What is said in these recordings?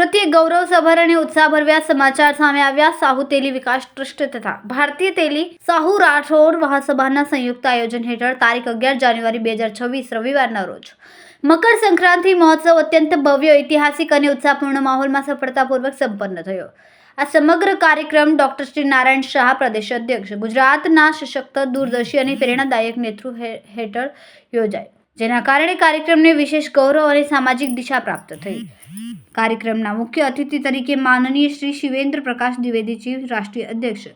સુરતથી ગૌરવસભર અને ઉત્સાહભર્યા સમાચાર સામે આવ્યા સાહુ તેલી વિકાસ ટ્રસ્ટ તથા ભારતીય તેલી સાહુ રાઠોડ મહાસભાના સંયુક્ત આયોજન હેઠળ તારીખ અગિયાર જાન્યુઆરી બે હજાર છવ્વીસ રવિવારના રોજ. મકર સંક્રાંતિ મહોત્સવ અત્યંત ભવ્ય, ઐતિહાસિક અને ઉત્સાહપૂર્ણ માહોલમાં સફળતાપૂર્વક સંપન્ન થયો. આ સમગ્ર કાર્યક્રમ ડોક્ટર શ્રી નારાયણ શાહ, પ્રદેશ અધ્યક્ષ, ગુજરાતના સશક્ત, દૂરદર્શી અને પ્રેરણાદાયક નેતૃત્વ હેઠળ યોજાયો. જેના કારણે કાર્યક્રમને વિશેષ ગૌરવ અને સામાજિક દિશા પ્રાપ્ત થઈ. કાર્યક્રમના મુખ્ય અતિથિ તરીકે માનનીય શ્રી શિવેન્દ્ર પ્રકાશ દ્વિવેદીજી રાષ્ટ્રીય અધ્યક્ષ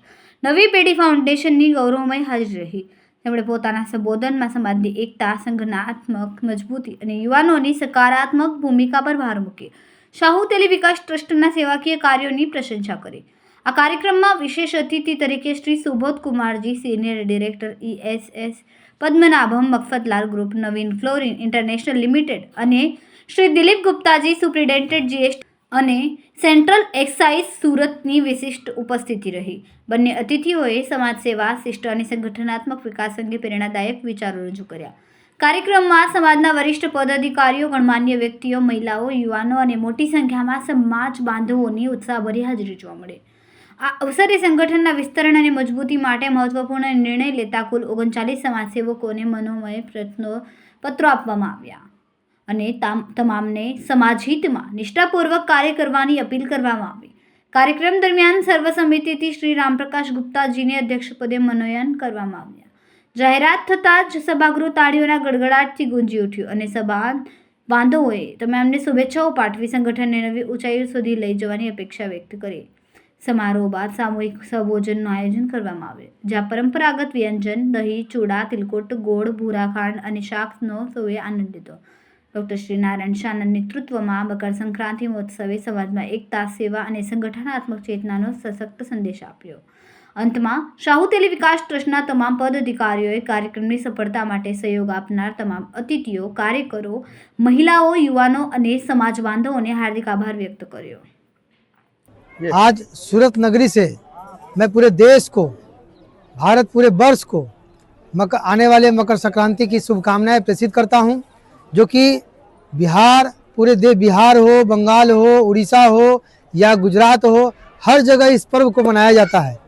નવી પેઢી ફાઉન્ડેશનની ગૌરવમય હાજરી રહી. તેમણે પોતાના સંબોધનમાં સમાજની એકતા સંગઠનાત્મક મજબૂતી અને યુવાનોની સકારાત્મક ભૂમિકા પર ભાર મૂક્યો. શાહુ તેલી વિકાસ ટ્રસ્ટના સેવાકીય કાર્યોની પ્રશંસા કરી. આ કાર્યક્રમમાં વિશેષ અતિથિ તરીકે Shri Subodh Kumar ji senior director ESS Padmanabham, Mafatlal group Navin fluorine international limited અને શ્રી દિલીપ ગુપ્તાજી સુપ્રિન્ટેન્ડન્ટ જીએસટી અને સેન્ટ્રલ એક્સાઇઝ સુરતની વિશિષ્ટ ઉપસ્થિતિ રહી. બંને અતિથિઓએ સમાજ સેવા, શિષ્ટ અને સંગઠનાત્મક વિકાસ અંગે પ્રેરણાદાયક વિચારો રજૂ કર્યા. કાર્યક્રમમાં સમાજના વરિષ્ઠ પદાધિકારીઓ, ગણમાન્ય વ્યક્તિઓ, મહિલાઓ, યુવાનો અને મોટી સંખ્યામાં સમાજ બાંધવોની ઉત્સાહભરી હાજરી જોવા મળે. આ અવસરે સંગઠનના વિસ્તરણ અને મજબૂતી માટે મહત્વપૂર્ણ નિર્ણય લેતા કુલ ઓગણચાલીસ સમાજસેવકોને મનોમય પ્રયત્નો પત્રો આપવામાં આવ્યા. અને તામ, તમામને સમાજહિતમાં નિષ્ઠાપૂર્વક કાર્ય કરવાની અપીલ કરવામાં આવી. કાર્યક્રમ દરમિયાન સર્વસમિતિથી શ્રી રામપ્રકાશ ગુપ્તાજીને અધ્યક્ષપદે મનોનયન કરવામાં આવ્યા. જાહેરાત થતાં જ સભાગૃહ તાળીઓના ગડગડાટથી ગુંજી ઉઠ્યું અને સભા બાંધવોએ અમને શુભેચ્છાઓ પાઠવી સંગઠનને નવી ઊંચાઈઓ સુધી લઈ જવાની અપેક્ષા વ્યક્ત કરી. સમારોહ બાદ સામૂહિક સભોજનનું આયોજન કરવામાં આવ્યું, જ્યાં પરંપરાગત વ્યંજન, દહીં, ચૂડા, તિલકોટ, ગોળ, ભૂરા ખાંડ અને શાકનો સૌએ આનંદ લીધો. ડૉક્ટર શ્રી નારાયણ શાહના નેતૃત્વમાં મકર સંક્રાંતિ મહોત્સવે સમાજમાં એકતા, સેવા અને સંગઠનાત્મક ચેતનાનો સશક્ત સંદેશ આપ્યો. અંતમાં, શાહુ તેલી વિકાસ ટ્રસ્ટના તમામ પદ અધિકારીઓએ કાર્યક્રમની સફળતા માટે સહયોગ આપનાર તમામ અતિથિઓ, કાર્યકરો, મહિલાઓ, યુવાનો અને સમાજ બાંધવોને હાર્દિક આભાર વ્યક્ત કર્યો. आज सूरत नगरी से मैं पूरे देश को, भारत पूरे वर्ष को मकर, आने वाले मकर संक्रांति की शुभकामनाएँ प्रेषित करता हूँ, जो कि बिहार, पूरे देश बिहार हो, बंगाल हो, उड़ीसा हो, या गुजरात हो, हर जगह इस पर्व को मनाया जाता है।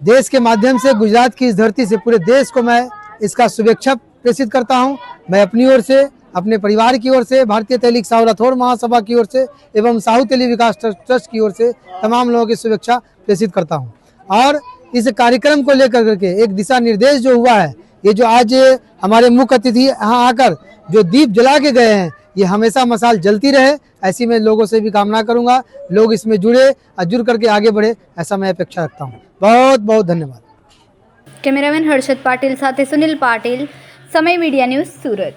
देश के माध्यम से गुजरात की इस धरती से पूरे देश को मैं इसका शुभेच्छा प्रेषित करता हूँ। मैं अपनी ओर से अपने परिवार की ओर से, भारतीय तैलिक साहु राठौर महासभा की ओर से एवं साहू तेली विकास ट्रस्ट की ओर से तमाम लोगों की शुभेच्छा प्रेषित करता हूँ। और इस कार्यक्रम को लेकर करके एक दिशा निर्देश जो हुआ है, ये जो आज हमारे मुख्य अतिथि यहाँ आकर जो दीप जला के गए हैं, ये हमेशा मसाल जलती रहे, ऐसी मैं लोगों से भी कामना करूँगा, लोग इसमें जुड़े और जुड़ करके आगे बढ़े, ऐसा मैं अपेक्षा रखता हूँ। बहुत बहुत धन्यवाद। कैमरामैन हर्षद पाटिल, साथ सुनील पाटिल, समय मीडिया न्यूज़ सूरत।